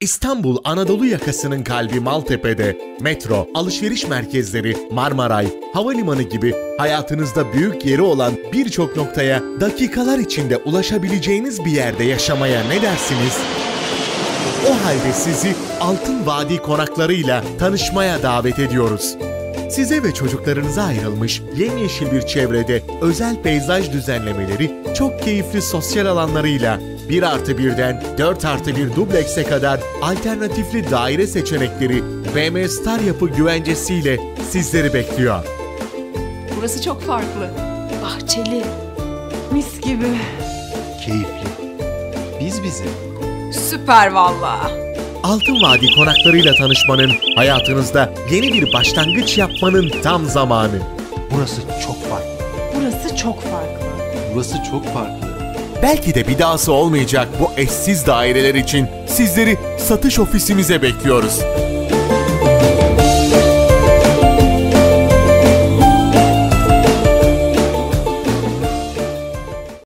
İstanbul Anadolu yakasının kalbi Maltepe'de metro, alışveriş merkezleri, Marmaray, havalimanı gibi hayatınızda büyük yeri olan birçok noktaya dakikalar içinde ulaşabileceğiniz bir yerde yaşamaya ne dersiniz? O halde sizi Altın Vadi konaklarıyla tanışmaya davet ediyoruz. Size ve çocuklarınıza ayrılmış yemyeşil bir çevrede özel peyzaj düzenlemeleri, çok keyifli sosyal alanlarıyla 1 artı 1'den 4 artı 1 dublekse kadar alternatifli daire seçenekleri VM Star Yapı güvencesiyle sizleri bekliyor. Burası çok farklı. Bahçeli. Mis gibi. Keyifli. Biz bizi. Süper valla. Altın Vadi konaklarıyla tanışmanın, hayatınızda yeni bir başlangıç yapmanın tam zamanı. Burası çok farklı. Burası çok farklı. Burası çok farklı. Belki de bir dahası olmayacak bu eşsiz daireler için sizleri satış ofisimize bekliyoruz.